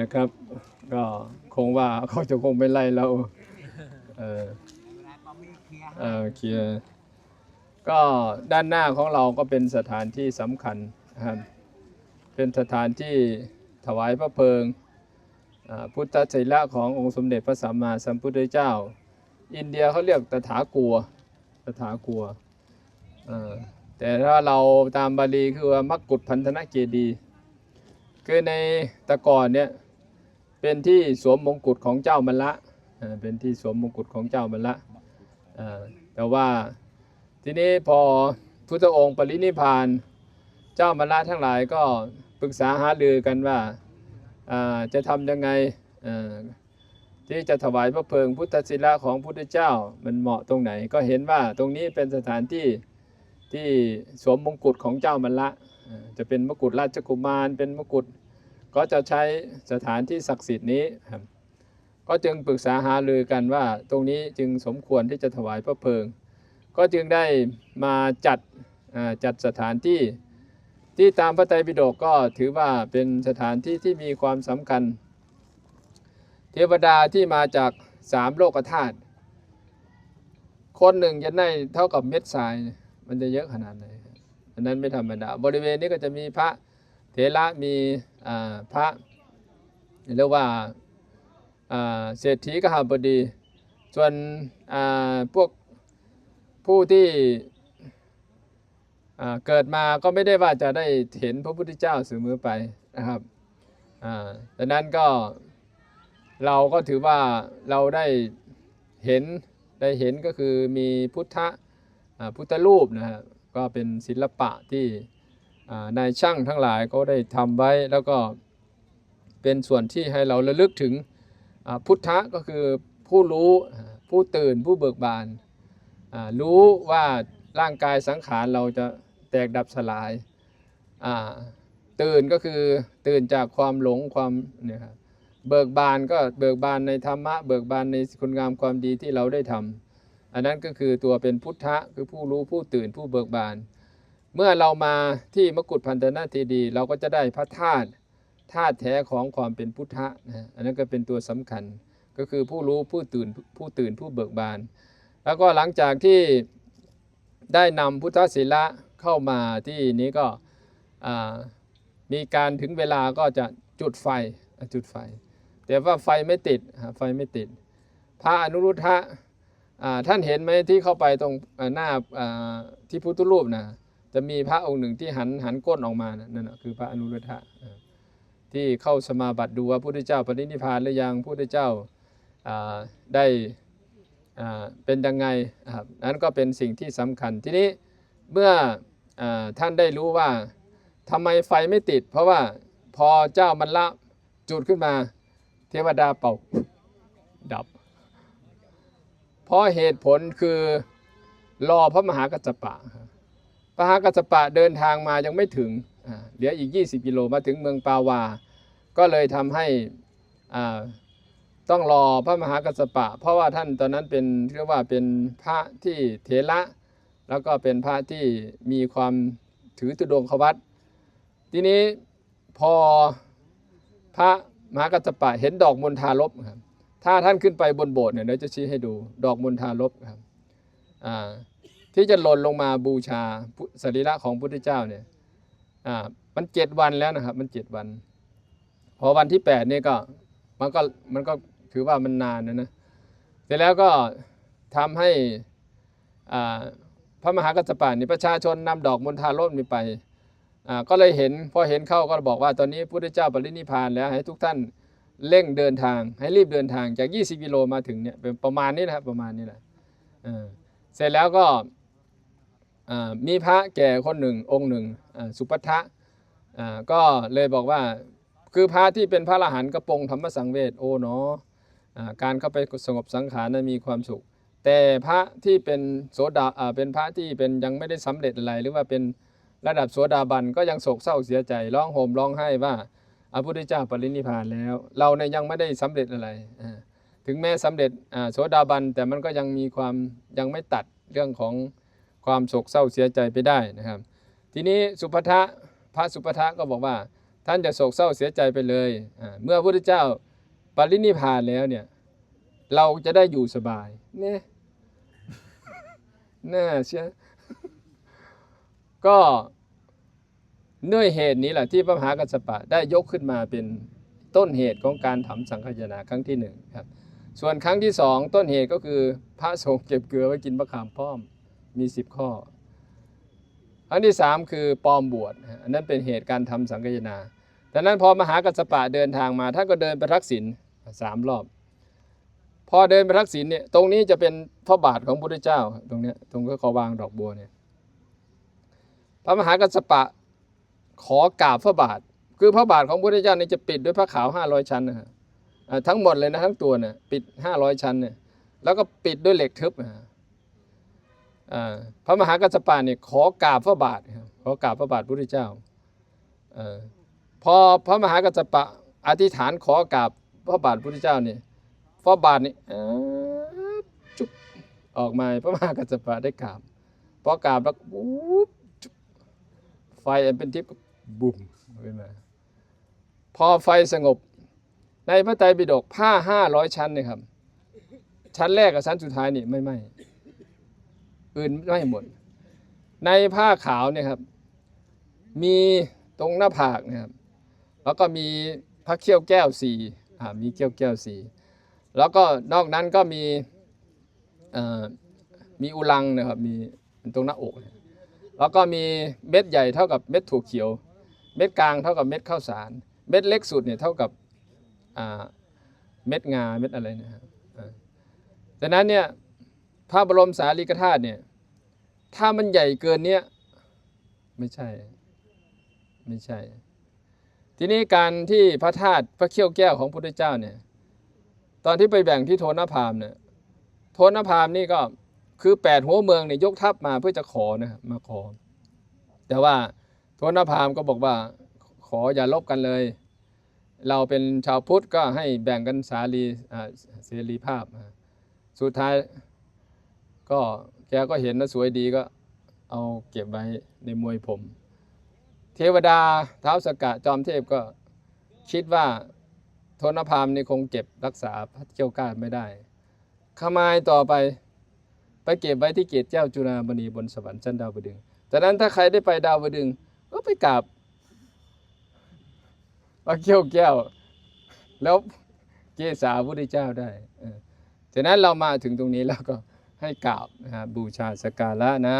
นะครับ ก็คงว่าเขาจะคงไม่ไล่เรา เออเออเคลียร์ก็ด้านหน้าของเราก็เป็นสถานที่สำคัญนะครับเป็นสถานที่ถวายพระเพลิงพุทธศิละขององค์สมเด็จพระสัมมาสัมพุทธเจ้า อินเดียเขาเรียกตถากัวตถากัวแต่ถ้าเราตามบาลีคือว่ามักกุฏพันธนเจดีย์ คือในตะก่อนเนี่ยเป็นที่สวมมงกุฎของเจ้ามันละเป็นที่สวมมงกุฎของเจ้ามันละแต่ว่าทีนี้พอพุทธองค์ปรินิพาน เจ้ามันละทั้งหลายก็ปรึกษาหารือกันว่าจะทำยังไงที่จะถวายพระเพลิงพุทธศิลาของพุทธเจ้ามันเหมาะตรงไหน ก็เห็นว่าตรงนี้เป็นสถานที่ที่สวมมงกุฎของเจ้ามันละ จะเป็นมกุฎราชกุมารเป็นมกุฎ ก็จะใช้สถานที่ศักดิ์สิทธิ์นี้ครับก็จึงปรึกษาหารือกันว่าตรงนี้จึงสมควรที่จะถวายพระเพลิง ก็จึงได้มาจัดจัดสถานที่ที่ตามพระไตรปิฎกก็ถือว่าเป็นสถานที่ที่มีความสำคัญ เทวดาที่มาจากสามโลกธาตุคนหนึ่งจะได้เท่ากับเม็ดทราย มันจะเยอะขนาดไหนอันนั้นไม่ธรรมดา บริเวณนี้ก็จะมีพระเถระมี พระเรียกว่าเศรษฐีกหาบดี ส่วนพวกผู้ที่เกิดมาก็ไม่ได้ว่าจะได้เห็นพระพุทธเจ้าเสมอไปนะครับอ่าดังนั้นก็เราก็ถือว่าเราได้เห็นได้เห็นก็คือมีพุทธพุทธรูปนะฮะก็เป็นศิลปะที่ นายช่างทั้งหลายก็ได้ทำไว้แล้วก็เป็นส่วนที่ให้เราระลึกถึงพุทธะก็คือผู้รู้ผู้ตื่นผู้เบิกบานรู้ว่าร่างกายสังขารเราจะแตกดับสลาย ตื่นก็คือตื่นจากความหลงความเนี่ยครับเบิกบานก็เบิกบานในธรรมะ เบิกบานในคุณงามความดีที่เราได้ทำอันนั้นก็คือตัวเป็นพุทธะคือผู้รู้ผู้ตื่นผู้เบิกบาน เมื่อเรามาที่มกุฏพันธนาทีดี เราก็จะได้พระธาตุธาตุแท้ของความเป็นพุทธะนะอันนั้นก็เป็นตัวสำคัญก็คือผู้รู้ผู้ตื่นผู้ตื่นผู้เบิกบาน แล้วก็หลังจากที่ได้นำพุทธศิละเข้ามาที่นี้ก็มีการถึงเวลาก็จะจุดไฟจุดไฟ แต่ว่าไฟไม่ติดไฟไม่ติด พระอนุรุทธะท่านเห็นไหมที่เข้าไปตรงหน้าที่พุทธรูปนะ จะมีพระองค์หนึ่งที่หันหันก้นออกมานั่นนะคือพระอนุรุทธะที่เข้าสมาบัติดูว่าพระพุทธเจ้าปรินิพพานหรือยังพระพุทธเจ้าได้เป็นยังไงครับนั้นก็เป็นสิ่งที่สำคัญทีนี้เมื่ออท่านได้รู้ว่าทำไมไฟไม่ติด เพราะว่าพอเจ้ามันละจุดขึ้นมา เทวดาเป่าดับ เพราะเหตุผลคือรอพระมหากัจจปะครับพระ หากัจจปะเดินทางมายังไม่ถึงเหลืออีก 20 กิโลมาถึงเมืองปาวา ก็เลยทำให้ต้องรอพระมหากัจจปะ เพราะว่าท่านตอนนั้นเป็นเรียกว่าเป็นพระที่เถระ แล้วก็เป็นพระที่มีความถือตุดงควัตทีนี้พอพระมหากัจจปะเห็นดอกมณฑาลบครับถ้าท่านขึ้นไปบนโบสถ์เนี่ยเดี๋ยวจะชี้ให้ดูดอกมณฑาลบครับอ่า ที่จะหล่นลงมาบูชาสรีระของพุทธเจ้าเนี่ยอ่ามันเจ็ดวันแล้วนะครับ มันเจ็ดวัน พอวันที่แปดนี่ก็มันก็มันก็ถือว่ามันนานนะนะเสร็จแล้วก็ทำให้อ่าพระมหากัจจปะนี่ประชาชนนำดอกมณฑาลบนี่ไปอ่าก็เลยเห็นพอเห็นเข้าก็บอกว่าตอนนี้พุทธเจ้าปรินิพานแล้วให้ทุกท่านเร่งเดินทาง ให้รีบเดินทางจาก 20กิโลมาถึงเนี่ยเป็นประมาณนี้นะครับประมาณนี้แหละเออเสร็จแล้วก็ มีพระแก่คนหนึ่งองค์หนึ่งสุปัทะก็เลยบอกว่าคือพระที่เป็นพระอรหันต์กระปรงธรรมสังเวชโอ้เนาะการเข้าไปสงบสังขารนั้นมีความสุข แต่พระที่เป็นโสดาเป็นพระที่เป็นยังไม่ได้สำเร็จอะไร หรือว่าเป็นระดับโสดาบันก็ยังโศกเศร้าเสียใจร้องโหมร้องไห้ว่าพระพุทธเจ้าปรินิพานแล้ว เราเนี่ยยังไม่ได้สำเร็จอะไร ถึงแม้สำเร็จโสดาบันแต่มันก็ยังมีความยังไม่ตัดเรื่องของ ความโศกเศร้าเสียใจไปได้นะครับ ทีนี้สุภัทะพระสุภัทะก็บอกว่า ท่านจะโศกเศร้าเสียใจไปเลยเมื่อพระพุทธเจ้าปรินิพพานแล้วเนี่ยเราจะได้อยู่สบายเนี่ยน่าเชื่อก็ด้วยเหตุนี้แหละที่พระมหากัสสปะได้ยกขึ้นมาเป็นต้นเหตุของการทำสังฆทานครั้งที่หนึ่งครับ ส่วนครั้งที่สองต้นเหตุก็คือพระสงฆ์เก็บเกลือไว้กินมะขามป้อม มีสิบข้อครั้งที่สามคือปลอมบวชอันนั้นเป็นเหตุการทำสังฆทานดังนั้นพอมหากัสปะเดินทางมาท่านก็เดินไปทักษิณสามรอบ พอเดินไปทักษิณเนี่ยตรงนี้จะเป็นพระบาทของพระพุทธเจ้าตรงเนี้ยตรงก็ขาวางดอกบัวเนี่ยพระมหากัสปะขอกราบพระบาท คือพระบาทของพระพุทธเจ้านี่จะปิดด้วยผ้าขาวห้าร้อยชั้นนะฮะทั้งหมดเลยนะทั้งตัวเนี่ยปิดห้าร้อยชั้นเนี่ยแล้วก็ปิดด้วยเหล็กทึบนะฮะ พระมหากัสสปะเนี่ยขอกราบพระบาทครับขอกราบพระบาทพระพุทธเจ้าอพอพระมหากัสสปะอธิษฐานขอกราบพระบาทพระพุทธเจ้าเนี่ยฟอบาทนี่จุ๊บออกมาพระมหากัสสปะได้กราบพอกราบแล้วปุ๊บไฟเป็นทิพย์บุ่มขึ้นมาพอไฟสงบ ในพระไตรปิฎกผ้าห้าร้อยชั้นเนี่ยครับ ชั้นแรกกับชั้นสุดท้ายนี่ไม่ไหม้ืนไม่หมด ในผ้าขาวเนี่ยครับ มีตรงหน้าผากนะครับ แล้วก็มีพระเขี้ยวแก้วสี่อ่ามีเขี้ยวแก้วสี่แล้วก็นอกนั้นก็มีมีอุลังนะครับ มีตรงหน้าอก แล้วก็มีเม็ดใหญ่เท่ากับเม็ดถั่วเขียว เม็ดกลางเท่ากับเม็ดข้าวสาร เม็ดเล็กสุดเนี่ยเท่ากับเม็ดงา เม็ดอะไรนะครับอ่าดังนั้นเนี่ยพระบรมสารีริกธาตุเนี่ย ถ้ามันใหญ่เกินเนี้ยไม่ใช่ ไม่ใช่ ทีนี้การที่พระธาตุพระเขี้ยวแก้วของพระพุทธเจ้าเนี่ย ตอนที่ไปแบ่งที่โทนพามเนี่ยโทนพามนี่ก็คือแปดหัวเมืองเนี่ยยกทัพมาเพื่อจะขอนะมาขอ แต่ว่าโทนพามก็บอกว่าขออย่าลบกันเลย เราเป็นชาวพุทธก็ให้แบ่งกันสาลีอ่าเสรีภาพ สุดท้ายก็ แกก็เห็นว่าสวยดีก็เอาเก็บไว้ในมวยผม เทวดาเท้าสกกะจอมเทพก็คิดว่าทนพามนี่คงเก็บรักษาพระเจ้าก้าไม่ได้ขมายต่อไปไปเก็บไว้ที่เกศเจ้าจุฬามณีบนสวรรค์ชั้นดาวดึงจากนั้นถ้าใครได้ไปดาวดึงก็ไปกราบพระเขี้ยวแก้ว แล้วเกษาพระพุทธเจ้าได้จากนั้นเรามาถึงตรงนี้แล้วก็ ให้กราบนะบูชาสกการะนะ